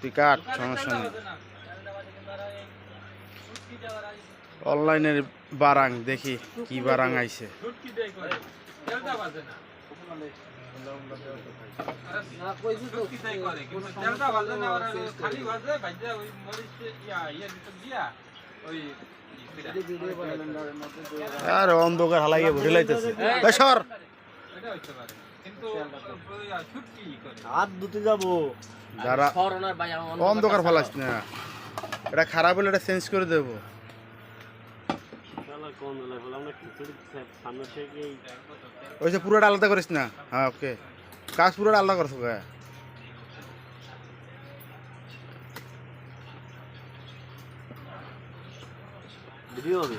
তুই সমস্যা নেই। অনলাইনের বারাং, দেখি কি বারাং আইছে। আরে অন্ধকার হালাইয়ে ভুটে লাইতেছে সর! হইতে পারে। কিন্তু ওই ছুটকি করে। হাত ধুতে যাব। যারা করোনার ভাই অন্ধকার ফলাস না। এটা খারাপ হলে এটা চেঞ্জ করে দেবো। ওই যে পুরোটা আলাদা করিস না? হ্যাঁ ওকে। কাজ পুরোটা আলাদা করছ কে? ভিডিও হবে।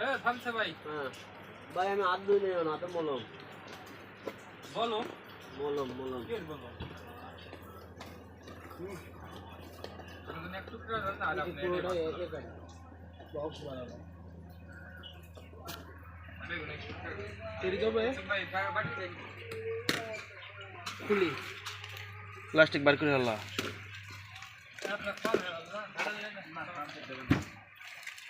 এ থামছে ভাই হ্যাঁ ভাই আমি হাত ধুই নেই না তো মলম বলো মলম মলম কি না আর আপনি প্লাস্টিক বার করে হল্লা আপনার কম হয়ে গেল না এই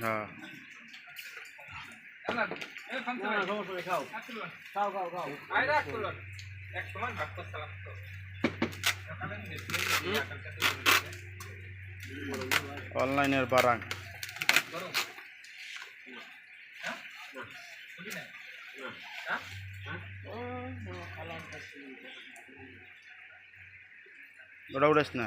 হ্যাঁ। অনলাইনের বারাং। ওটা উঠাস না।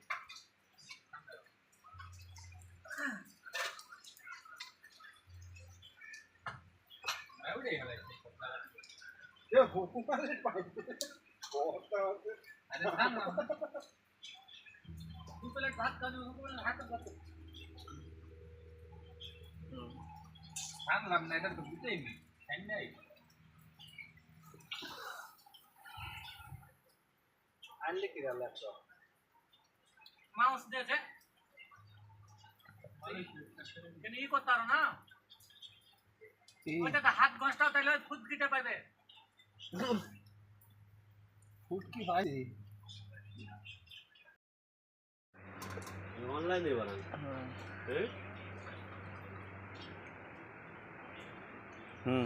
야, 뭐, 빨리 빨리. 어따 아니, 잠깐만. 이빨에 밭 가지고 한꺼번에 할것 같아. 응. 다음 가면 애들 또 밑에 있네. 됐네. 알리 기다려 놨어. মাউস দিয়েছে ই করতারো না ওইটা হাত ঘষটাও তাইলে ফুদ দিতে পাইবে ফুটকি ভাই অনলাইনে বানান হ্যাঁ হুম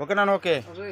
ওকে না ওকে ওকে